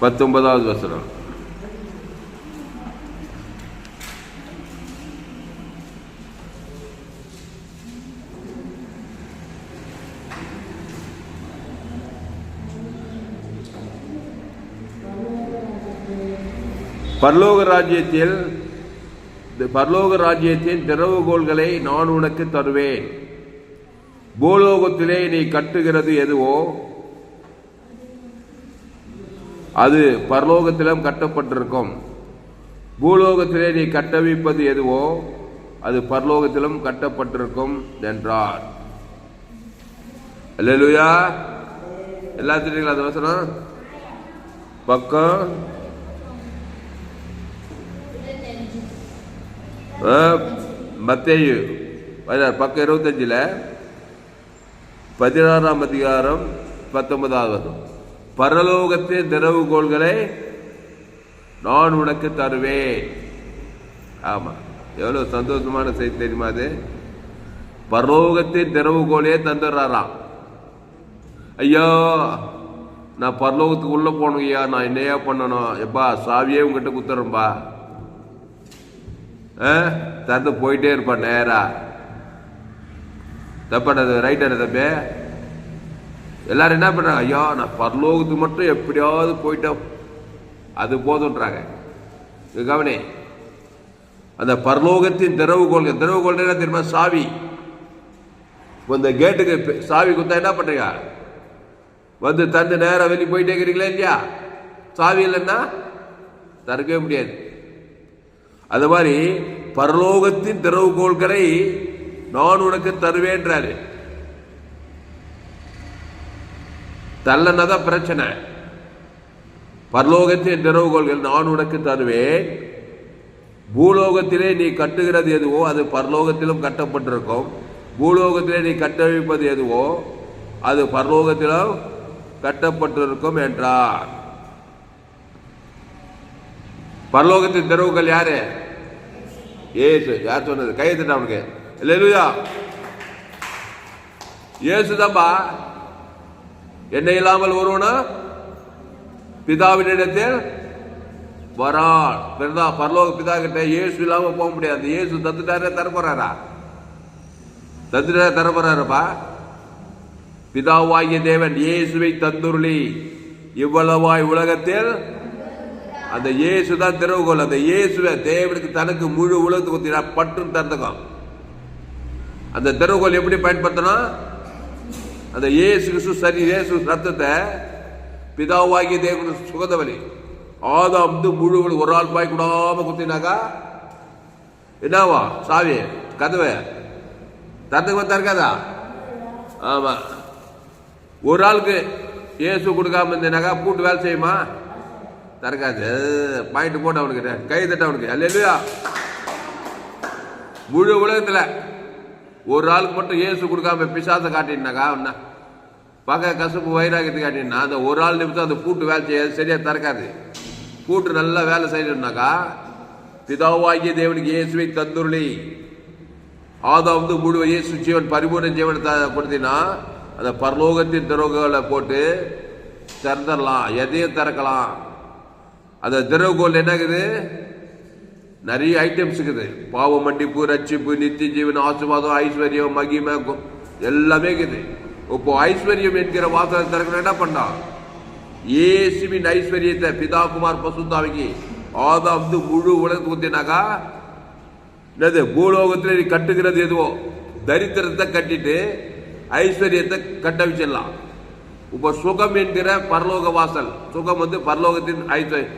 பத்தொன்பதாவது வசனம் பரலோக ராஜ்யத்தில் பர்லோக பரலோக ராஜ்யத்தின் திறவுகோள்களை நான் உனக்கு தருவேன் பூலோகத்திலே நீ கட்டுகிறது எதுவோ அது பரலோகத்திலும் கட்டப்பட்டிருக்கும். பூலோகத்திலே நீ கட்டவிப்பது எதுவோ அது பரலோகத்திலும் கட்டப்பட்டிருக்கும் என்றார். அல்லேலூயா. எல்லாத்துட்டீங்களா அந்த வசனம். பக்கம். மத்தேயு. பக்கம் இருபத்தஞ்சில். பதினாறாம் அதிகாரம் பத்தொன்பதாவது வசனம். பரலோகத்தின் திறவுகோள்களை நான் உனக்கு தருவேன். ஆமாம் எவ்வளோ சந்தோஷமான செய்தி தெரியுமா அது? பரலோகத்தின் திறவுகோலே தந்துடுறாராம். ஐயோ நான் பரலோகத்துக்கு உள்ளே போகணும் ஐயா. நான் என்னையா பண்ணணும்? எப்பா சாவியே உங்ககிட்ட குத்துறேன்பா. ஆ? தந்து போயிட்டே இருப்பான் நேராக தப்பானது ரைட்டர் தம்பி? எல்லாரும் என்ன பண்ணுறாங்க ஐயா நான் பரலோகத்துக்கு மட்டும் எப்படியாவது போயிட்டோம் அது போதுன்றாங்க. கவனே கவனி. அந்த பரலோகத்தின் திறவுகோல் திறவுகோல் என்ன தெரியுமா? சாவி. இந்த கேட்டுக்கு சாவி குத்தா என்ன பண்ணுறீங்க வந்து தந்து நேரம் வெளியே போயிட்டே இருக்கிறீங்களா இல்லையா? சாவி இல்லைன்னா திறக்கவே முடியாது. அது மாதிரி பரலோகத்தின் திறவுகோள்களை நான் உனக்கு தருவேன்றாரு. தள்ளனா தான் பிரச்சனை. பரலோகத்தின் திறவுகோள்கள் நான் உனக்கு தருவேன். பூலோகத்திலே நீ கட்டுகிறது எதுவோ அது பரலோகத்திலும் கட்டப்பட்டிருக்கும். பூலோகத்திலே நீ கட்டவிப்பது எதுவோ அது பரலோகத்திலும் கட்டப்பட்டிருக்கும் என்றார். பரலோகத்தின் திறவுகள் யாரு? ஏசு யார் சொன்னது? கையெழுத்துட்டா அவனுக்கு. இல்லையா ஏசுதான்பா என்ன இல்லாமல் ஒருவனா? பிதாவினிடத்தில் வரான் பிறந்தா பரலோக பிதா கிட்ட இயேசு இல்லாம போக முடியாது. இயேசு தத்துட்டாரே தரப்போறாரா? தத்துட்டாரே தரப்போறாருப்பா. பிதாவாகிய தேவன் இயேசுவை தந்துருளி. இவ்வளவாய் உலகத்தில் அந்த இயேசு தான் திறவுகோல் அந்த இயேசுவை தேவனுக்கு தனக்கு முழு உலகத்துக்கு ஊத்தினா பற்றும் தந்துக்கும். அந்த திறவுகோல் எப்படி பயன்படுத்தணும்? அந்த ஏசு கிறிஸ்து சரி ஏசு ரத்தத்தை பிதாவாகிய சுகத சுகதவலி ஆதாம் வந்து முழு ஒரு ஆள் பாய் கூடாம குத்தினாக்கா? என்னவா? சாவி கதவை. தத்துக்கு வந்தா இருக்காதா? ஆமா. ஒரு ஆளுக்கு இயேசு கொடுக்காம இருந்தேனாக்கா பூட்டு வேலை செய்யுமா? திறக்காது பாயிண்ட் போட்டு அவனுக்கு கை தட்ட அவனுக்கு. அல்லையா முழு உலகத்தில் ஒரு ஆளுக்கு மட்டும் ஏசு கொடுக்காம பிசாசை காட்டினாக்கா அவன் பார்க்க கசப்பு வைராகியத்தை காட்டினா அந்த ஒரு ஆள் நிமிஷம் அந்த பூட்டு வேலை செய்யாது சரியாக திறக்காது. பூட்டு நல்லா வேலை செய்யணும்னாக்கா பிதாவாகிய தேவனுக்கு இயேசுவை தந்துருளி. ஆதாவது வந்து முழு இயேசு ஜீவன் பரிபூர்ண ஜீவனை கொடுத்தினா அந்த பரலோகத்தின் திறவுகளை போட்டு திறந்துடலாம் எதையும் திறக்கலாம். அந்த திறவுகோல் என்ன நிறைய ஐட்டம்ஸ் இருக்குது. பாவ மன்னிப்பு ரட்சிப்பு நித்திய ஜீவன் ஆசீர்வாதம் ஐஸ்வர்யம் மகிமை எல்லாமே இருக்குது. இப்போ ஐஸ்வர்யம் என்கிற வாசலை திறக்கணும். என்ன பண்ணா? இயேசுவின் ஐஸ்வர்யத்தை பிதா குமார் ஆதா ஆதாம் வந்து முழு உலகத்துக்கு ஊத்தினாக்கா என்னது பூலோகத்தில் நீ கட்டுகிறது எதுவோ? தரித்திரத்தை கட்டிட்டு ஐஸ்வர்யத்தை கட்ட வச்சிடலாம். இப்போ சுகம் என்கிற பரலோக வாசல் சுகம் வந்து பரலோகத்தின் ஐஸ்வர்ய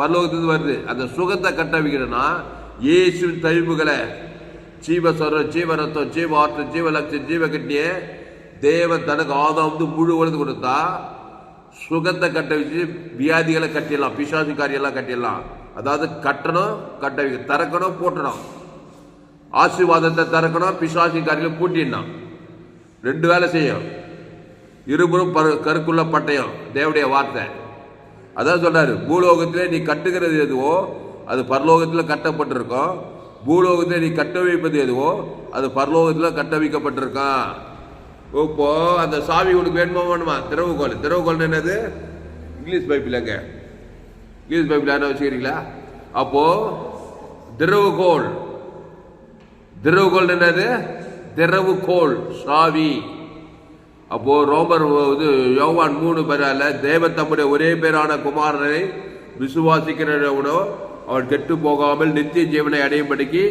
பரலோகத்திலிருந்து வருது. அந்த சுகத்தை கட்ட வைக்கிறேன்னா இயேசுவின் தழிவுகளை ஜீவஸ்வரம் ஜீவரத்தம் ஜீவ ஜீவலட்சம் ஜீவகட்டியை தேவன் தனக்கு ஆதம் வந்து முழு உலகத்து கொடுத்தா சுகத்தை கட்ட வச்சு வியாதிகளை கட்டிடலாம் பிசாசு காரியெல்லாம் கட்டிடலாம். அதாவது கட்டணும் கட்ட வைக்க திறக்கணும் போட்டணும். ஆசீர்வாதத்தை திறக்கணும் பிசாசி காரியம் பூட்டிடணும். ரெண்டு வேலை செய்யும். இருபுறம் பரு கருக்குள்ள பட்டயம் தேவடைய வார்த்தை. அதான் சொல்கிறார் பூலோகத்திலே நீ கட்டுகிறது எதுவோ அது பரலோகத்தில் கட்டப்பட்டிருக்கோம். பூலோகத்தில் நீ கட்ட வைப்பது எதுவோ அது பரலோகத்தில் கட்ட வைக்கப்பட்டிருக்கான். இப்போ அந்த சாவி உனக்கு வேணுமா வேணுமா? திறவுகோல் திறவுகோல் என்னது? இங்கிலீஷ் பைப்பில் இங்கிலீஷ் பைபிள் யாரும் வச்சுக்கிறீங்களா? அப்போ திறவுகோல் திறவுகோல் என்னது? திறவுகோல் சாவி. அப்போ ரோமர் இது யோவான் மூணு பேரால தேவன் தம்முடைய ஒரே பேரான குமாரனை விசுவாசிக்கிறவனோ அவன் கெட்டு போகாமல் நித்திய ஜீவனை அடையும்படிக்கு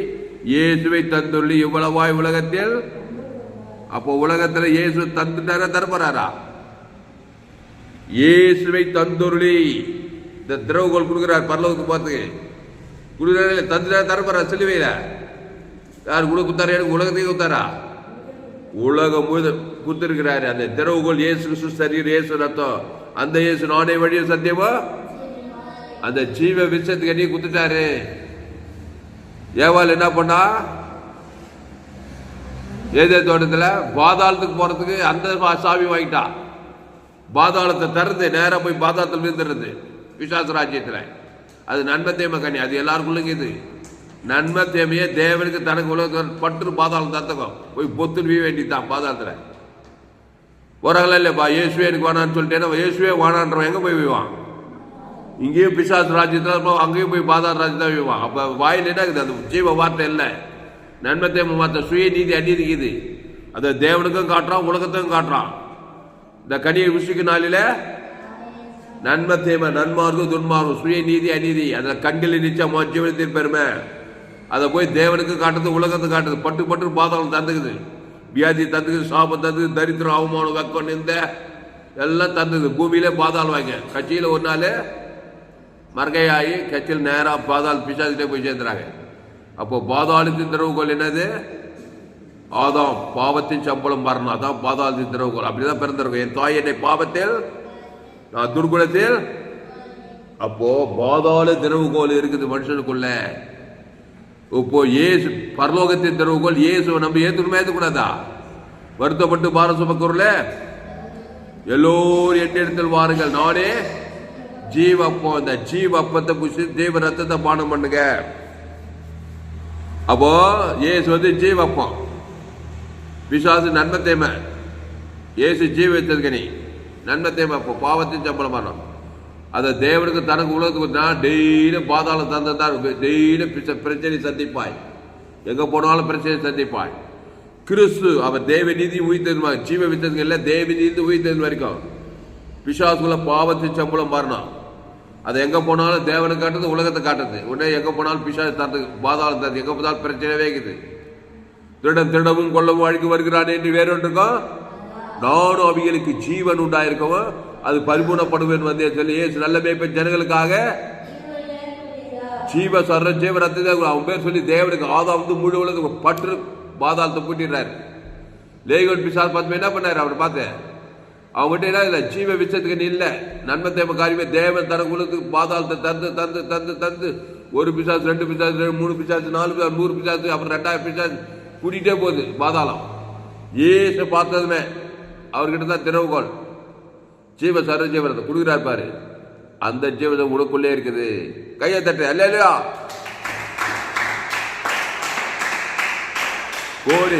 இயேசுவை தந்துள்ளி இவ்வளவாய் உலகத்தில் அப்போ உலகத்தில் இயேசு தந்துட்டாரா தரப்போறாரா? இயேசுவை தந்துருளி. இந்த திரவுகோல் கொடுக்குறார் பரலோகத்துக்கு பார்த்து கொடுக்குறாரு தந்துட்டாரா தரப்போறா சிலுவையில்? யார் கூட குத்தாரா எனக்கு உலகத்தையும் குத்தாரா? உலகம் முழுது குத்திருக்கிறாரு. அந்த திரவுகோல் இயேசு கிறிஸ்து சரீர் இயேசு ரத்தம். அந்த இயேசு நானே வழியும் சத்தியமா? அந்த ஜீவ விஷயத்துக்கு நீ குத்துட்டாரு. ஏவாள் என்ன பண்ணா? ஏதே தோட்டத்தில் பாதாளத்துக்கு போகிறதுக்கு அந்த சாமி சாவி வாங்கிட்டா. பாதாளத்தை திறந்து நேராக போய் பாதாளத்தில் விழுந்துருது விசுவாச ராஜ்யத்தில். அது நன்மை தேமை கனி. அது எல்லாருக்குள்ளுங்க இது. நன்மை தேமையே தேவனுக்கு தனக்கு உலக பட்டு பாதாளம் தத்தகம். போய் பொத்துன்னு வீ வேண்டித்தான் பாதாளத்தில். போகிறாங்களா இல்லைப்பா இயேசுவே எனக்கு வேணான்னு சொல்லிட்டேன்னா இயேசுவே வேணான்றவன் எங்கே போய் விவான் இங்கேயும் பிசாசு ராஜ்யத்தில் அங்கேயும் போய் பாதாள ராஜ்யத்தான் விவான் அப்போ வாயில் என்ன இருக்குது? அது ஜீவ வார்த்தை இல்லை. நன்மத்தை தேமை சுய நீதி அநீதி இருக்குது அதை தேவனுக்கும் காட்டுறான் உலகத்தையும் காட்டுறான். இந்த கனியை ருசிக்கு நாளில நன்மை தேமை நன்மார்க்கும் துன்மார்க்கும் சுய நீதி அநீதி. அதில் கண்களில் நிச்சயம் ஜீவனத்தின் பெருமை. அதை போய் தேவனுக்கு காட்டுறது உலகத்தை காட்டுது பட்டு பட்டு பாதாளம் தந்துக்குது. வியாதி தந்துக்குது சாபம் தந்துக்குது தரித்திரம் அவமானம் வெக்கம் நிந்த எல்லாம் தந்துது பூமியிலே பாதாளம் வாங்க. கட்சியில் ஒரு நாள் மர்கையாகி கட்சியில் நேராக பாதாள் பிசாசிட்டே போய் சேர்ந்துறாங்க. அப்போ பாதாளத்தின் திறவுகோல் என்னது? ஆதாம் பாவத்தின் சம்பளம் மரணம். அதான் பாதாளத்தின் திறவுகோல் அப்படிதான் பிறந்திருக்கும். என் தாய் என்னை பாவத்தில் நான் துர்குணத்தில் அப்போ பாதாள திறவுகோல் இருக்குது மனுஷனுக்குள்ள. இப்போ ஏசு பரலோகத்தின் திறவுகோல் இயேசுவை நம்ம ஏத்துக்கணுமா ஏத்துக்கூடாதா வருத்தப்பட்டு பார சுமக்கூர்ல எல்லோரும் என் இடத்தில் வாருங்கள். நானே ஜீவப்பம் இந்த ஜீவப்பத்தை புசி ஜீவ ரத்தத்தை பானம் பண்ணுங்க. அப்போது இயேசு வந்து ஜீவப்பம் பிசாசு நன்மை தேமை. இயேசு ஜீவித்ததுக்கு நீ நன்மை தேமை அப்போ பாவத்தின் சம்பளம் மரணம் அதை தேவனுக்கு தனக்கு உலகத்துக்கு நான் டெய்லியும் பாதாளம் தந்தான் டெய்லியும் பிச்ச- பிரச்சனை சந்திப்பாய். எங்கே போனாலும் பிரச்சனை சந்திப்பாய். கிறிஸ்து அவர் தேவ நீதி உயிர்த்தது ஜீவ வித்ததுக்கு இல்லை தேவ நீதி உயிர்த்தது வரைக்கும். விசுவாசுல பாவத்தின் சம்பளம் மரணம் அது எங்க போனாலும் தேவனை காட்டுறது உலகத்தை காட்டுறது உடனே எங்க போனாலும் பிசாசு தரது பாதாளம் தரது. எங்க போனாலும் பிரச்சனையே இருக்குது திருடன் திருடவும் கொள்ளவும் அழிக்கு வருகிறான் என்று வேறொன்றுக்கும் நானும் அவைகளுக்கு ஜீவன் உண்டாயிருக்கவும் அது பரிபூர்ணப்படுவேன் வந்தே சொல்லி ஏசு நல்ல மேய்ப்பன் ஜனங்களுக்காக ஜீவ சர்ற ஜீவ ரத்தத்தை அவன் பேர் சொல்லி தேவனுக்கு ஆதா வந்து முழு உலகம் பற்று பாதாளத்தை பூட்டிடுறாரு. லேகோன் பிசாஸ் பார்த்து என்ன பண்ணாரு? அவர் பார்த்தேன் அவங்ககிட்ட என்ன இல்லை ஜீவ விஷயத்துக்கு நீ இல்லை. நன்மை தேவை காரியமே தேவன் தனக்கு குலத்துக்கு பாதாளத்தை தந்து தந்து தந்து தந்து. ஒரு பிசாசு ரெண்டு பிசாசு ரெண்டு மூணு பிசாசு நாலு பிசாசு நூறு பிசாசு அப்புறம் ரெண்டாயிரம் பிசாசு. கூட்டிகிட்டே போகுது பாதாளம். ஏசு பார்த்ததுமே அவர்கிட்ட தான் திறவுகோள். ஜீவ சர்வ ஜீவனத்தை கொடுக்குறாரு பாரு. அந்த ஜீவனம் உனக்குள்ளே இருக்குது. கையை தட்டு அல்ல இல்லையா கோடி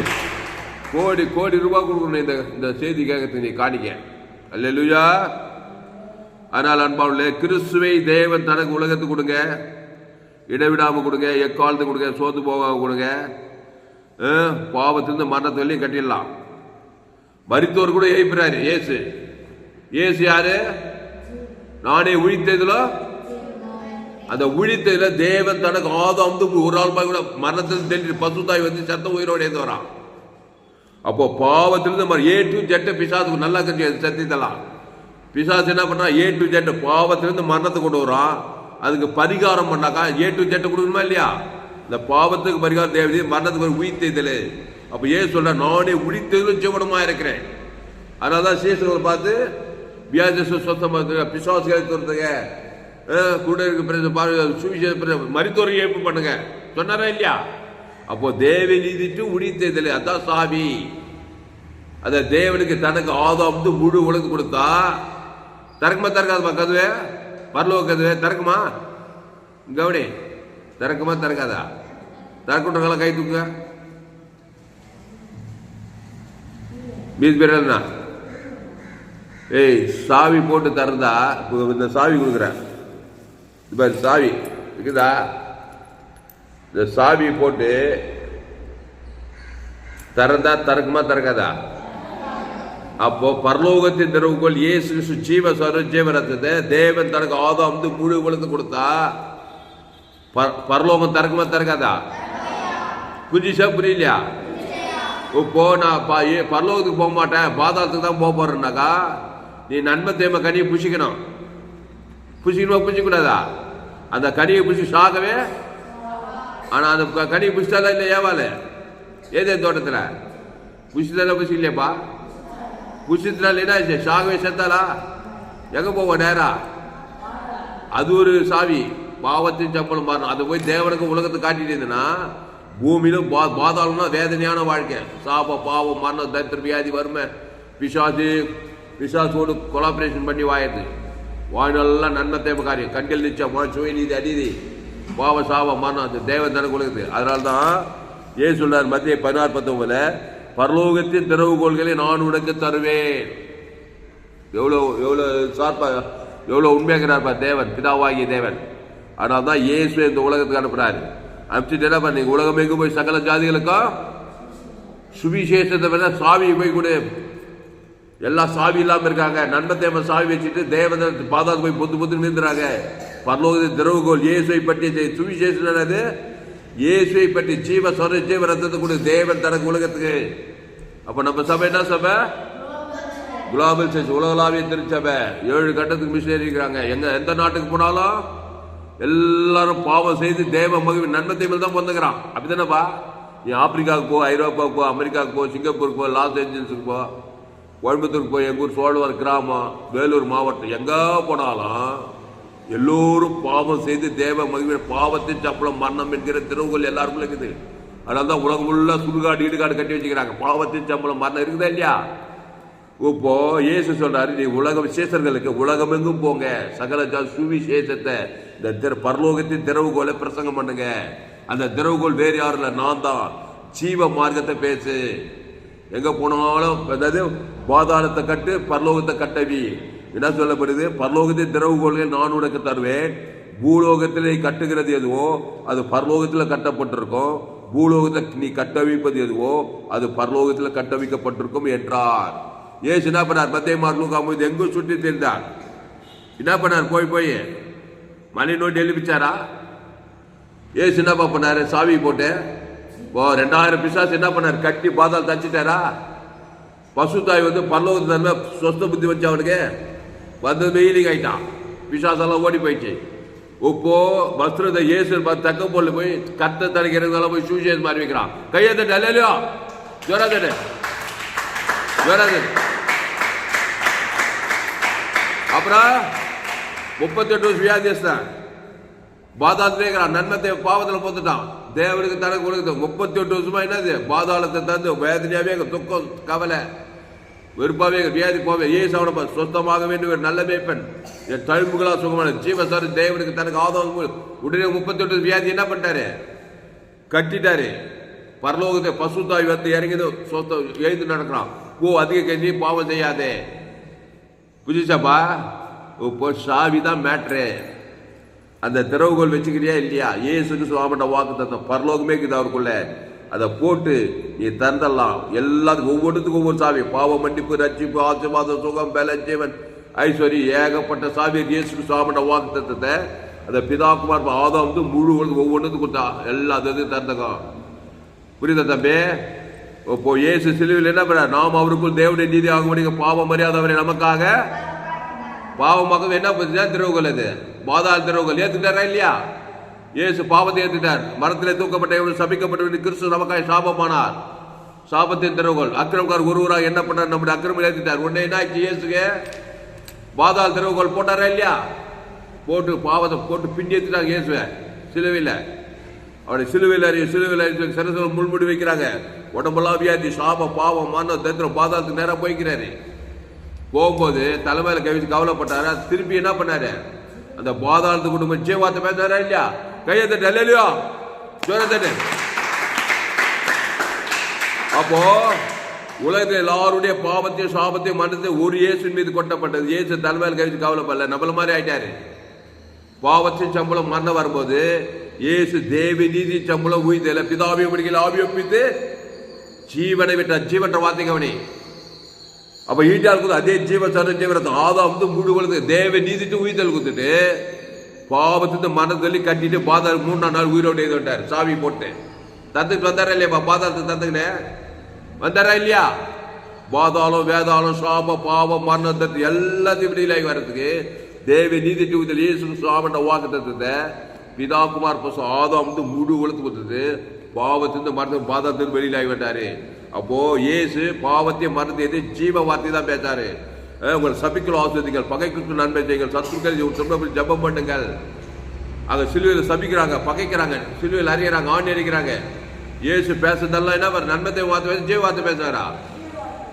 கோடி கோடி ரூபாய் கொடுக்கணும் இந்த இந்த செய்தி கேட்கறதுக்கு நீ காணிக்க. அல்லா ஆனால் அன்பாவுள்ள கிறிஸ்துவை தேவன் தனக்கு உலகத்துக்கு கொடுங்க. இடைவிடாமல் கொடுங்க எக்காலத்து கொடுங்க சோத்து போகாமல் கொடுங்க. பாவத்திலிருந்து மரணத்துலையும் கட்டிடலாம். மரித்தோர் கூட ஏய்ப்பிறாரு ஏசு ஏசு யாரு? நானே உழித்ததுல அந்த உழித்ததுல தேவன் தனக்கு ஆதாம் ஒரு ஆள் கூட மரணத்தில் தெளி பசுத்தாய் வந்து சத்த உயிரோடு வரான். அப்போ பாவத்திலிருந்து மறு ஏ டு ஜெட்டை பிசாசுக்கு நல்லா கட்சி சத்தியத்தலாம் பிசாசு என்ன பண்ணா ஏ டு ஜெட்டு பாவத்திலிருந்து மரணத்தை கொண்டு வரான் அதுக்கு பரிகாரம் பண்ணாக்கா ஏ டு ஜெட்டு கொடுக்கணுமா இல்லையா? இந்த பாவத்துக்கு பரிகாரம் தேவதி மரணத்துக்கு ஒரு உயிர்த்ததில் அப்போ ஏன் சொல்ற நானே உழித்ததிலும் ஜீவனமா இருக்கிறேன். அதனால தான் சீசர்களை பார்த்து வியாதி சொத்தமாக பிசாசுகளை துரத்துங்க. கூட இருக்க பிறகு சுவிசேஷ மருத்துவரை ஏற்பு பண்ணுங்க. சொன்னாரா இல்லையா? அப்போ தேவ நீதிட்டு உடித்ததில்லை அதான் சாமி அத தேவனுக்கு தனக்கு ஆதாம் முழு உலகம் கொடுத்தா திறக்குமா திறக்காதுமா கதுவே? பரலோக கதுவே? திறக்குமா? கவனி திறக்குமா திறக்காதா? திறக்குன்றவங்களாம் கை தூக்குங்க? மீது பேர் என்ன? ஏய் சாவி போட்டு திறந்தா இந்த சாவி கொடுக்குறேன். இப்போ சாவி. இருக்குதா? இந்த சாவி போட்டு திறந்தா திறக்குமா திறக்காதா? அப்போ பரலோகத்தின் திறவுகோள் இயேசு கிறிஸ்து ஜீவ ஸ்வரம் தேவன் தனக்கு ஆதம் வந்து முழு உலகத்தை கொடுத்தா பரலோகம் திறக்குமா திறக்காதா? புரிஞ்சுச்சா புரியலையா? இப்போ நான் ஏ- பரலோகத்துக்கு போக மாட்டேன் பாதாளத்துக்கு தான் போக போறேன்னாக்கா நீ நன்மை தேம கனியை புசிக்கணும். புசிக்கணுமா புசிக்கூடாதா அந்த கனியை புசி சாகவே ஆனால் அது கனி கனியை இல்லை ஏவால ஏதே தோட்டத்தில்? புசித்தால புசிக்கலையாப்பா புசித்தினால என்ன ஆச்சு? சாகவே செத்தாளா? எங்கே போவோம் நேரா? அது ஒரு சாவி. பாவத்தின் சம்பளம் மாறணும். அது போய் தேவனுக்கு உலகத்தை காட்டிட்டு இருந்தேன்னா பூமியிலும் பா பாதாளம்னா வேதனையான வாழ்க்கை. சாப பாவம் மரணம் தரித்திர வியாதி வறுமை பிசாசு பிசாசோடு கொலாபரேஷன் பண்ணி வாயது வாழ்நாளெல்லாம் நன்மை தேவை காரியம். கண்டில் நிச்சயம் சுவை நீதி அநீதி. பாவ சாப மரணம் அது தேவன் தானே உலகத்து அதனால தான் ஏன் சொல்றார் மத்திய பதினாறு பத்தொன்பதுல பரலோகத்தின் திறவுகோள்களை நான் உனக்கு தருவேன். எவ்வளோ எவ்வளோ சார்பா எவ்வளோ உண்மையாகிறார்ப்பா தேவன் பிதாவாகிய தேவன். அதனால தான் இயேசு இந்த உலகத்துக்கு அனுப்புறாரு. அனுப்பிச்சுட்டு என்ன பண்ணி உலகம் எங்கும் போய் சகல ஜாதிகளுக்கும் சுவிசேஷத்தை வேணா சாவி போய் கொடு. எல்லாம் சாவி இல்லாமல் இருக்காங்க. நன்மை தேவன் சாவி வச்சுட்டு தேவன் பாதாக்கு போய் பொத்து பொத்து நின்றுறாங்க பரலோகத்தின் திறவுகோல் இயேசுவை பற்றி செய்~ சுவிசேஷம் என்னது இயேசுவை பற்றி ஜீவ சொர ஜீவ ரத்தத்தை கொடு தேவன் தனக்கு உலகத்துக்கு. அப்போ நம்ம சபை என்ன சபை? குலாபல் சர்ச் உலகளாவிய திருச்சபை. ஏழு கட்டத்துக்கு மிஷினரி இருக்கிறாங்க. எங்க எந்த நாட்டுக்கு போனாலும் எல்லாரும் பாவம் செய்து தேவ மகிழ்வு நன்மை தேவல் தான் வந்துக்கிறான் அப்படிதானப்பா நீ ஆப்பிரிக்காவுக்கு போ ஐரோப்பாவுக்கு போ அமெரிக்காவுக்கு போ சிங்கப்பூருக்கு போ லாஸ் ஏஞ்சல்ஸுக்கு போ கோயம்புத்தூருக்கு போய் எங்கள் ஊர் சோழவர் கிராமம் வேலூர் மாவட்டம் எங்கே போனாலும் எல்லோரும் பாவம் செய்து தேவ மகிழ்வு பாவத்தின் சப்பளம் மரணம் என்கிற திருவுகள் எல்லாருக்கும் இருக்குது. அதனால தான் உலகம் உள்ள சுடுகாடு ஈடுகாடு கட்டி வச்சுக்கிறாங்க. பாவத்தின் சம்பளம் மரணம் இருக்குதா இல்லையா? இப்போ இயேசு சொல்றாரு நீ உலக விசேஷர்களுக்கு உலகமெங்கும் போங்க. சகல சுவிசேஷத்தை இந்த திரு பரலோகத்தின் திறவுகோலை பிரசங்கம் பண்ணுங்க. அந்த திறவுகோல் வேறு யாரும் இல்லை நான் தான். ஜீவ மார்க்கத்தை பேசு. எங்கே போனாலும் அதாவது பாதாளத்தை கட்டு பரலோகத்தை கட்டவி. என்ன சொல்லப்படுது? பரலோகத்தின் திறவுகோள்கள் நான் உனக்கு தருவேன். பூலோகத்திலே கட்டுகிறது எதுவோ அது பரலோகத்தில் கட்டப்பட்டிருக்கும். பூலோகத்தை நீ கட்டவிப்பது எதுவோ அது பரலோகத்தில் கட்டமைக்கப்பட்டிருக்கும் என்றார். ஏசு என்ன பண்ணார்? மத்திய மார்க்கு எங்கும் சுற்றி தெரிந்தார். என்ன பண்ணார்? போய் போய். மணி நோண்டி எழுப்பிச்சாரா? ஏசு என்னப்பா பண்ணார்? சாவி போட்டு. ஓ ரெண்டாயிரம் பிசாஸ் என்ன பண்ணார்? கட்டி பாதால் தச்சிட்டாரா? பசு தாய் வந்து பல்லவத்து தன்மை சொஸ்த புத்தி வச்சு அவனுக்கு. வந்தது மெயிலிங் ஆயிட்டான். விசாசெல்லாம் ஓடி போயிடுச்சு. இப்போ வஸ்திரத்தை இயேசு தக்க போல போய் கத்த தடைக்கிறதுனால போய் சூசேஸ் மாறி வைக்கிறான். கையை தட்டு அல்லையோ ஜோரா தட்டு. ஜோரா தட்டு. அப்புறம் முப்பத்தெட்டு வருஷம் வியாதிஸ்தான் பாதாளத்திலே இருக்கிறான். நன்மத்தை பாவத்தில் போத்துட்டான். தேவனுக்கு தனக்கு கொடுக்குது. முப்பத்தி எட்டு வருஷமா என்னது? பாதாளத்தை தந்து வேதனையாவே துக்கம் கவலை. வெறுப்பாவே இருக்கு, வியாதி போவே. ஏசு சொந்தமாக வேண்டும் ஒரு நல்ல மேய்ப்பன். என் தழும்புகளா சுகமான ஜீவசாரி தேவனுக்கு தனக்கு ஆதம் உடனே முப்பத்தி எட்டு வியாதி என்ன பண்ணிட்டாரு? கட்டிட்டாரு. பரலோகத்தை பசுத்தாய் வந்து இறங்கிதோ சொத்த எழுந்து நடக்கிறான். ஓ அதிக கஞ்சி பாவம் செய்யாதே. புரிஞ்சுச்சாப்பா இப்போ சாவி தான் மேட்ரு அந்த திறவுகோல் வச்சுக்கிறியா இல்லையா? ஏசுக்கு சுவாமிட்ட வாக்கு தந்தம் பரலோகமே இருக்குது அவருக்குள்ள. அதை போட்டு நீ தந்தரலாம் எல்லாத்துக்கும் ஒவ்வொன்றுத்துக்கும் ஒவ்வொரு சாவி. பாவ மன்னிப்பு ரட்சிப்பு ஆசிர்வாதம் சுகம் பல ஜீவன் ஐஸ்வரி ஏகப்பட்ட சாவி இயேசு சுவாமிட்ட வாக்குத்தத்தை அந்த பிதாகுமார் ஆதம் வந்து முழு ஒவ்வொன்றுத்துக்கும் கொடுத்தா. எல்லா இதுக்கும் தந்தகம். புரியுதா தம்பி? இப்போ இயேசு சிலுவையில் என்ன பண்ண நாம் அவருக்குள் தேவனுடைய நீதி ஆகும்படி பாவம் மரியாதை அவரை நமக்காக பாவமாக என்ன பண்ணுறா திருவுகள் அது பாதாள திருவுகள் ஏற்றுக்கிட்டாரா இல்லையா? இயேசு பாவத்தை ஏற்றிட்டார். மரத்திலே தூக்கப்பட்ட இவன் சபிக்கப்பட்ட கிறிஸ்து நமக்காய் சாபமானார். சாபத்தின் திறவுகள் அக்கிரமக்கார் ஒருவராக என்ன பண்ணார் நம்முடைய அக்கிரமம் ஏற்றிட்டார். உடனே என்ன ஆச்சு இயேசுக்கு பாதாள் திறவுகள் போட்டாரா இல்லையா? போட்டு பாவத்தை போட்டு பிண்டி ஏற்றிட்டாங்க இயேசுவை. சிலுவையில். அவருடைய சிலுவையில் அறிய சிலுவையில் அறிய சொல்லி முள்முடி வைக்கிறாங்க. உடம்பெல்லாம் வியாதி சாப பாவம் மரணம் தத்திரம் பாதாளத்துக்கு நேராக போய்க்கிறாரு. போகும்போது தலைமையில் கவிச்சு கவலைப்பட்டாரு? திருப்பி என்ன பண்ணாரு? அந்த பாதாளத்து குடும்பம் ஜீவாத்த பேசுறாரா இல்லையா? கையை தட்டு இல்லையோ ஜோர தட்டு அப்போ உலகத்தில் எல்லாருடைய பாவத்தையும் சாபத்தையும் மனத்தை ஒரு இயேசின் மீது கொட்டப்பட்டது இயேசு தலைமையில் கவிச்சு கவலைப்படல நம்மள மாதிரி ஆயிட்டாரு பாவத்தின் சம்பளம் மரணம் வரும்போது இயேசு தேவி நீதி சம்பளம் உயிர்த்தல பிதாவிய பிடிக்கல ஆவிய ஒப்பித்து ஜீவனை விட்ட ஜீவன்ற வார்த்தை கவனி அப்ப ஈட்டா இருக்குது அதே ஜீவன் சர ஜீவனத்தை ஆதா வந்து மூடு கொழுது தேவ நீதிட்டு உயிர்த்தல் கொடுத்துட்டு பாவத்து சொல்லி கட்டிட்டு பாதாள மூணாம் நாள் உயிரோடு இது விட்டார். சாவி போட்டு. தத்துக்கு வந்தாரா இல்லையா? பாதாளத்துக்கு தத்துக்குனே. வந்தாரா இல்லையா? பாதாளம் வேதாளம் சாப பாவம் மரணம் தத்து எல்லாத்தையும் விடுதலாகி வர்றதுக்கு தேவி நீதி ஜீவிதல் இயேசு சாமண்ட வாக்கு தத்துவத்தை பிதாகுமார் பசு ஆதாம் வந்து முழு உழுத்து கொடுத்தது. பாவத்திலிருந்து மரணம் பாதத்திலிருந்து வெளியிலாகி வந்தார் அப்போது இயேசு பாவத்தை மறந்து எது ஜீவ வார்த்தை தான் பேசாரு உங்கள் சபிக்கல் ஆஸ்வதிங்கள் பகைக்கு நன்மை செய்யுங்கள் சத்துக்கள் சொன்னபடி ஜபம் பண்ணுங்கள். அங்கே சிலுவையில் சபிக்கிறாங்க பகைக்கிறாங்க சிலுவையில் அறியறாங்க ஆணி அறிக்கிறாங்க இயேசு பேசுறதெல்லாம் என்ன நன்மத்தை வார்த்தை பேச ஜீவ வார்த்தை பேசுகிறா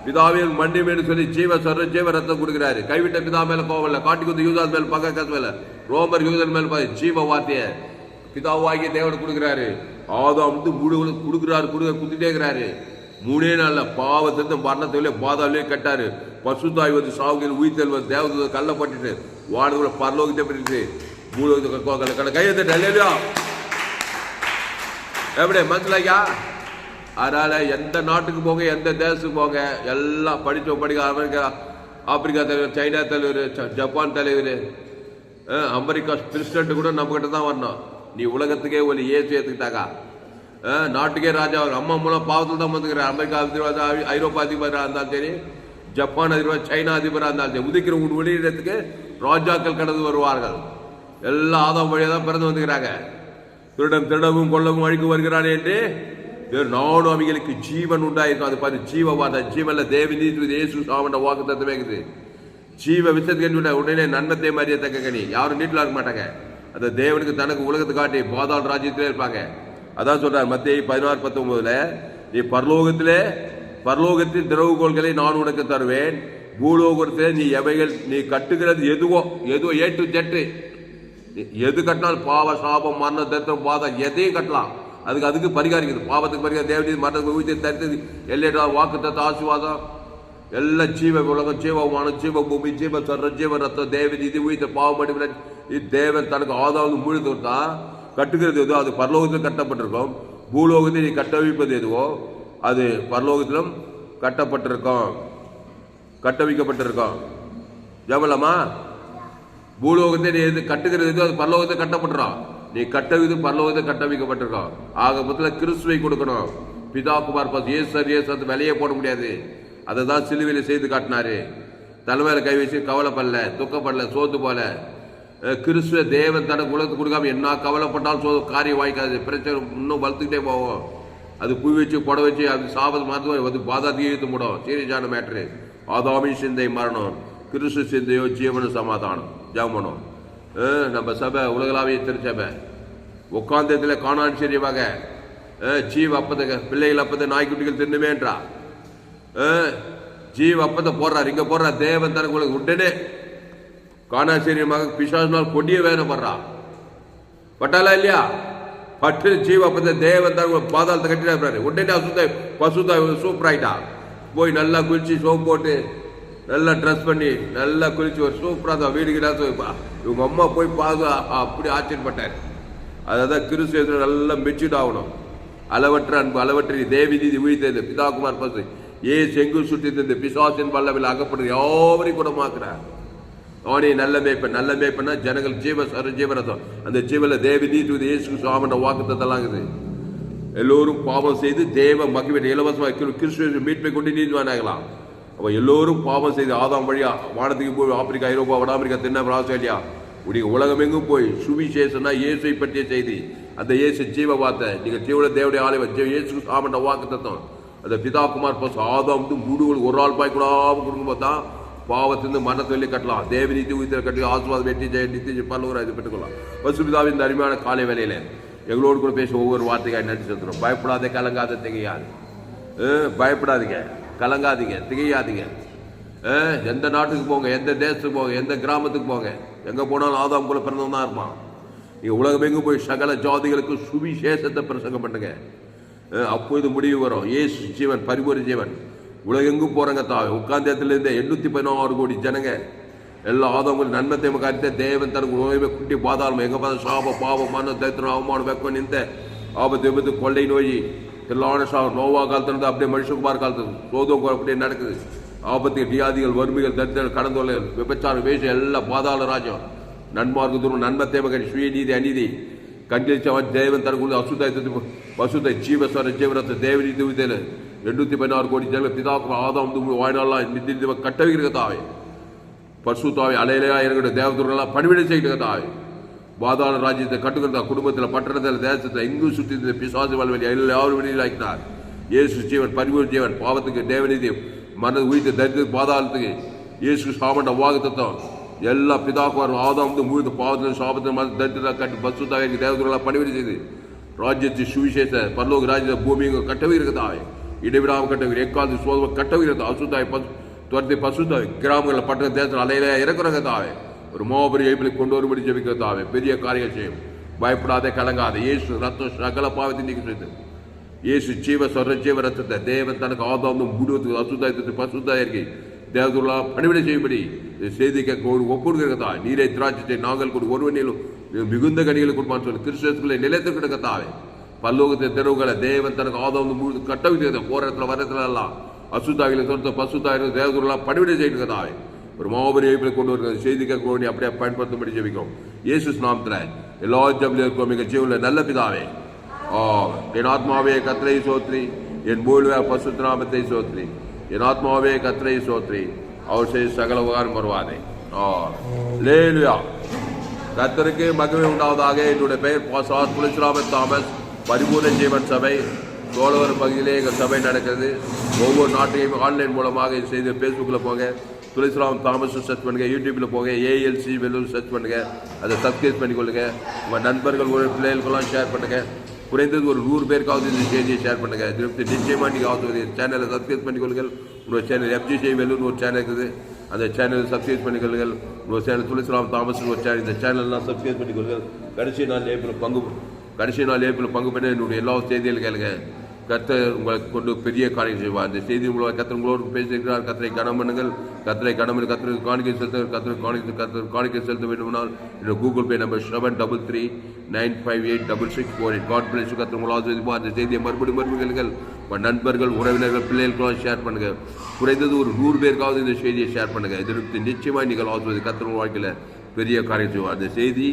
பிதாவின் மண்டி மேடு சொல்லி ஜீவ சொல்ற ஜீவ ரத்தம் கொடுக்குறாரு. கைவிட்ட பிதா மேல கோவம் காட்டி குத்து யூதாஸ் மேல பகை கசு மேல ரோமர் யூதன் மேல ஜீவ வார்த்தைய பிதாவாகிய தேவன் கொடுக்குறாரு. ஆதாம் வந்து முழு கொடுக்குறாரு கொடுக்க குத்திட்டே இருக்கிறாரு. மூணே நாளில் பாவத்திலிருந்து மரணத்திலே பாதாவிலே கட்டாரு. பசுத்தாய் வந்து சாவுகள் உயிர்த்தல் வந்து தேவதை கல்ல பட்டுட்டு வாடுகளை பரலோகத்தை பண்ணிட்டு மூணு கையெழுத்து இல்லையா எப்படி மனசிலாயா அதனால் எந்த நாட்டுக்கு போங்க எந்த தேசத்துக்கு போங்க எல்லாம் படித்தோம் படிக்க அமெரிக்கா ஆப்பிரிக்கா தலைவர் சைனா தலைவர் ஜப்பான் தலைவர் அமெரிக்கா பிரசிடென்ட் கூட நம்ம கிட்ட தான் வரணும். நீ உலகத்துக்கே ஒரு ஏசு ஏற்றுக்கிட்டாக்கா நாட்டுக்கே ராஜா அவர் அம்மா மூலம் பாவத்தில் தான் வந்துக்கிறார் அமெரிக்கா ஐரோப்பா அதிபராக இருந்தாலும் சரி ஜப்பான் அதிபர் சைனா அதிபராக இருந்தாலும் சரி உதிக்கிற உன் வெளியிடத்துக்கு ராஜாக்கள் கடந்து வருவார்கள். எல்லா ஆதாம் வழியாக தான் பிறந்து வந்துக்கிறாங்க. திருடன் திருடவும் கொள்ளவும் அழிக்கு வருகிறான் என்று வேறு நானும் அவைகளுக்கு ஜீவன் உண்டாயிருக்கும். அது பார்த்து ஜீவவாத ஜீவன்ல தேவி நீதி இயேசு சாமண்ட வாக்கு தத்துவமே இருக்குது. ஜீவ விசத்துக்கு உடனே நன்மத்தை தக்க கனி. யாரும் நீட்டில் இருக்க மாட்டாங்க. அந்த தேவனுக்கு தனக்கு உலகத்தை காட்டி பாதாள ராஜ்யத்திலே இருப்பாங்க. அதான் சொல்றார் மத்திய பதினாறு பத்தொன்பதுல நீ பரலோகத்திலே பரலோகத்தின் திறவுகோள்களை நான் உனக்கு தருவேன். பூலோகத்தில் நீ எவைகள் நீ கட்டுகிறது எதுவோ எதுவோ ஏ டு ஜெட்டு எது கட்டினாலும் பாவ சாபம் மரணம் தத்துவம் பாதம் எதையும் கட்டலாம். அதுக்கு அதுக்கு பரிகாரம் இருக்குது பாவத்துக்கு பரிகாரம் தேவடி மரணத்துக்கு உயிர்த்தை தரித்தது எல்லையா வாக்கு தத்த ஆசிர்வாதம். எல்லாம் ஜீவ உலகம் ஜீவமானம் ஜீவ பூமி ஜீவ சொல்ற ஜீவ ரத்தம் தேவன் இது உயிர் பாவம் இது தேவன் தனக்கு ஆதாவது முழு தான் கட்டுகிறது எதுவோ அது பரலோகத்தில் கட்டப்பட்டிருக்கும். பூலோகத்தில் நீ கட்ட வைப்பது எதுவோ அது பரலோகத்திலும் கட்டப்பட்டிருக்கும். கட்ட வைக்கப்பட்டிருக்கும் ஜபலமா? பூலோகத்தை நீ எது கட்டுகிறது அது பரலோகத்தை கட்டப்பட்டுறோம் நீ கட்டவிது பரலோகத்தை கட்ட வைக்கப்பட்டிருக்கான் ஆக மொத்தத்தில் கிறிஸ்துவை கொடுக்கணும். பிதா குமார் பஸ் ஏசர் ஏசர் விலையே போட முடியாது. அதை தான் சிலுவையில் செய்து காட்டினாரு. தலைமையில் கை வச்சு கவலைப்படல துக்கப்படல சோத்து போல. கிறிஸ்துவ தேவன் தனக்கு உலகத்துக்கு கொடுக்காம என்ன கவலைப்பட்டாலும் சோ காரியம் வாய்க்காது. பிரச்சனை இன்னும் வளர்த்துக்கிட்டே போவோம். அது பூ வச்சு புட வச்சு அது சாபத்து மாற்றுவோம் வந்து பாதாத்தையும் இழுத்து முடும் சீரியஸான மேட்ரு ஆதாமின் சிந்தை மரணம். கிறிஸ்து சிந்தையோ ஜீவன சமாதானம். ஜாமனம் நம்ம சபை உலகளாவிய திருச்சபை. உட்காந்தத்தில் காணான் சரியவாக ஜீவ அப்பத்தை பிள்ளைகள் அப்பத்தை நாய்க்குட்டிகள் தின்னுமேன்றா. ஜீவ அப்பத்தை போடுறார். இங்கே போடுறார். தேவன் தனக்கு உங்களுக்கு உடனே மகன் பிசாசினால் கொடிய வேதனைப்படுறா பட்டாலா இல்லையா? பட்டு ஜீவ பத்த தேவன் தான் பாதாளத்தை கட்டினாரு உடனே அசுத்த பசுத்த சூப்பர் ஆயிட்டா. போய் நல்லா குளிச்சு சோப் போட்டு நல்லா ட்ரெஸ் பண்ணி நல்லா குளிச்சு ஒரு சூப்பராக தான் வீடு கிடா இவங்க அம்மா போய் பாது அப்படி ஆச்சரியப்பட்டார். அதான் கிறிஸ்து நல்லா மெச்சூர்ட் ஆகணும். அளவற்ற அன்பு அளவற்ற தேவி தீதி உயிர்த்தது பிதாகுமார் பசு ஏ செங்கு சுட்டி தந்து பிசாசின் பல்லவில் அகப்படுது யாவரையும் குணமாக்குறார். அவனே நல்ல மேய்ப்பன் நல்ல மேய்ப்பனா ஜனங்கள் ஜீவ சர ஜீவரதம் அந்த ஜீவல தேவி நீட்டு இயேசு சுவாமண்ட வாக்குத்தத்தெல்லாம் இருக்குது. எல்லோரும் பாவம் செய்து தேவ மகிழ்ச்சி இலவசமாக கிறிஸ்துவ மீட்பை கொண்டு நீதிவானாகலாம் அப்போ எல்லோரும் பாவம் செய்து ஆதாம் வழியா வானத்துக்கு போய் ஆப்பிரிக்கா ஐரோப்பா வட ஆப்பிரிக்கா தென்னாப்பிரிக்கா ஆஸ்திரேலியா உடைய உலகமெங்கும் போய் சுவிசேஷனா இயேசுவை பற்றிய செய்தி. அந்த இயேசு ஜீவ வார்த்தை. நீங்கள் ஜீவன தேவடைய ஆலயம் ஜீவ இயேசு சாமண்ட வாக்கு தத்துவம் அந்த பிதா குமார் பஸ் ஆதாம் வந்து முடுகள் ஒரு ஆள் பாய் கூடாம கொடுக்கும்போது தான் பாவத்திலிருந்து மரணத்தை வெளியே கட்டலாம். தேவி நீதி உயிர் கட்டி ஆசுவாதம் வெட்டி ஜெய நித்திய பல்லவராக இது பெற்றுக்கொள்ளலாம். பசுபிதாவின் அருமையான காலை வேலையில் எங்களோடு கூட பேச ஒவ்வொரு வார்த்தைக்காக நன்றி செலுத்துறோம் பயப்படாதே கலங்காத திகையாது. பயப்படாதீங்க கலங்காதீங்க திகையாதீங்க. எந்த நாட்டுக்கு போங்க எந்த தேசத்துக்கு போங்க எந்த கிராமத்துக்கு போங்க எங்கே போனாலும் ஆதாம் போல பிறந்தவன் தான் இருப்பான். நீங்க உலகமெங்கும் போய் சகல ஜாதிகளுக்கு சுவிசேஷத்தை பிரசங்கம் பண்ணுங்க. அப்போது முடிவு வரும். ஏசு ஜீவன் பரிபூர்ண ஜீவன். உலகெங்கும் போகிறாங்க தா உட்கார்ந்த இடத்துல இருந்த பதினாறு கோடி ஜனங்க. எல்லா ஆதவங்களும் நன்மை தேவை காரியத்தை தேவன் தனக்கு நோய்மை குட்டி பாதாளம் எங்கே பார்த்தா சாப பாவம் மன தைத்திரம் அவமானம் வெக்கம் நின்ற ஆபத்து விபத்து கொள்ளை நோய். எல்லான சா நோவா காலத்துல இருந்து அப்படியே மனுஷகுமார் காலத்து சோதம் அப்படியே நடக்குது. ஆபத்து வியாதிகள் வறுமைகள் தரித்திரம் கடந்தொல்லைகள் விபச்சாரம் வேஷம் எல்லாம் பாதாள ராஜ்யம். நன்மார்க்கு தூரம் நன்மை தேவை சுயநீதி அநீதி. கண்டிச்சவன் தேவன் தனக்குள்ள அசுத்தாயத்தை பசுத்தை ஜீவஸ்வர ஜீவனத்தை தேவநீதி விதையில எண்ணூத்தி பதினாறு கோடி ஜன பிதாக்கு ஆதாம் வாழ்நாள்லாம் நிதி கட்டவிக்கிற தாவே பர்சுத்தாவை அலையிலையா இருக்கிற தேவதூரெல்லாம் பணிவிடை செய்கிற தாய் பாதாள ராஜ்யத்தை கட்டுக்கிறதா குடும்பத்தில் பட்டணத்தில் தேசத்தில் எங்கும் சுற்றி இருந்த பிசாசு வாழ்வெளி எல்லாரும் வெளியிலாக்கினார் இயேசு ஜீவன் பரிபூர் ஜீவன் பாவத்துக்கு தேவநீதி மனது உயிர்த்து தரித்து பாதாளத்துக்கு இயேசு சாமண்ட வாகத்தம் எல்லா பிதாக்குவாரும் ஆதாம் வந்து முழுது பாவத்தில் சாபத்தில் மனது தரித்திரா கட்டி பசுத்தாவை தேவதூரெல்லாம் பணிவிடை செய்து ராஜ்யத்தை சுவிசேஷ பரலோக ராஜ்யத்தை பூமியை கட்டவே இருக்கதாய் இடைவிடாமல் கட்டவி ஏக்காந்து சோதனை கட்டவி இருக்கதா அசுத்தாய் பசு துரத்தி பசுத்தாய் கிராமங்களில் பட்டண தேசத்தில் அலையில இறக்குறங்க தாவே ஒரு மோபரி எழுப்பில் கொண்டு வரும்படி ஜெபிக்கிற தாவே பெரிய காரியம் செய்யும். பயப்படாதே கலங்காத. இயேசு ரத்தம் சகல பாவத்தை நீக்கி செய்து இயேசு ஜீவ சொல்ற ஜீவ ரத்தத்தை தேவன் தனக்கு ஆதாந்தம் முடிவதுக்கு அசுத்தாயத்தை பசுத்தாய் இருக்கி தேவதுல்லா பணிவிடை செய்யும்படி செய்தி கேட்க ஒரு ஒப்புடுகிறதா நீரை திராட்சத்தை நாங்கள் கொடு ஒருவனிலும் மிகுந்த கனிகளை கொடுப்பான்னு சொல்லி கிறிஸ்துவத்துக்குள்ளே நிலைத்து கிடக்கத்தாவே. பல்லோகத்தை தெருவுகளை தேவன் தனக்கு ஆதம் முழு கட்டவிட்டு போற இடத்துல வர இடத்துல எல்லாம் அசுத்தாவில சொந்த பசுத்தாயிரம் தேவதூரெல்லாம் பணிவிடை செய்யுங்கதாவே ஒரு மாபெரி எழுப்பில் கொண்டு வருகிற செய்தி கேட்க வேண்டிய அப்படியே பயன்படுத்தும்படி ஜெபிக்கும் இயேசு நாமத்தில் எல்லா ஜபிலும் இருக்கும். மிக ஜீவனில் நல்ல பிதாவே. ஆ என் ஆத்மாவே கத்திரை சோத்ரி. என் மூழ்வ பசு நாமத்தை சோத்ரி. என் ஆத்மாவே கத்திரை சோத்ரி. அவர் செய்ய சகல உபகாரம் வருவாதே ஆ லேலுயா கத்தருக்கு மகிமை உண்டாவதாக. என்னுடைய பெயர் பாசார் துளசிராமன் தாமஸ். பதிமூணு ஜீவன் சபை சோழவர் பகுதியிலே எங்கள் சபை நடக்கிறது. ஒவ்வொரு நாட்டையும் ஆன்லைன் மூலமாக இது செய்து ஃபேஸ்புக்கில் போங்க. துளசிராம் தாமஸ் சர்ச் பண்ணுங்க யூடியூப்பில் போங்க ஏஎல்சி வெல்லூர் சர்ச் பண்ணுங்க. அதை சப்ஸ்கிரைப் பண்ணிக்கொள்ளுங்க. உங்கள் நண்பர்கள் ஒரு பிள்ளைகளுக்கெல்லாம் ஷேர் பண்ணுங்கள் குறைந்தது ஒரு நூறு பேருக்காவது இந்த செய்தியை ஷேர் பண்ணுங்கள் திருப்பி நிச்சயமாக நீங்கள் ஆகுது சேனலை சப்ஸ்கிரைப் பண்ணிக்கொள்ளுங்கள். உங்கள் சேனல் எஃப்ஜி ஜெய் வெல்லூர்னு ஒரு சேனல் இருக்குது. அந்த சேனலை சப்ஸ்கிரைப் பண்ணிக்கொள்ளுங்கள். உங்கள் சேனல் துளசிராம் தாமஸ் ஒரு சேனல் இந்த சேனல்லாம் சப்ஸ்கிரைப் பண்ணிக்கொள்ளுங்கள். கடைசி நாள் ஏப்பில் பங்கு கடைசி நாள் ஏப்பில் பங்கு பண்ண என்னுடைய எல்லா செய்திகள் கேளுங்க. கர்த்தர் உங்களுக்கு கொண்டு பெரிய காரியம் செய்வார். இந்த செய்தி மூலமாக கத்தர் உங்களோடு பேசியிருக்கிறார் கத்தரை கனம் பண்ணுங்கள். கத்தரை கனம் பண்ணி கத்தருக்கு காணிக்கை செலுத்த கத்தருக்கு காணிக்கை கத்தர் காணிக்கை செலுத்த வேண்டுமானால் என்னோட Google Pay number seven double three nine five eight double six four eight God bless கத்தர் உங்களால் செய்வார் அந்த செய்தியை மறுபடியும் மறுபடியும் கேளுங்கள். உங்கள் நண்பர்கள் உறவினர்கள் பிள்ளைகளுக்கெல்லாம் ஷேர் பண்ணுங்கள். குறைந்தது ஒரு நூறு பேருக்காவது இந்த செய்தியை ஷேர் பண்ணுங்கள். இதற்கு நிச்சயமாக நீங்கள் ஆசுவது கத்தர் வாழ்க்கையில் பெரிய காரியம் செய்வார். அந்த செய்தி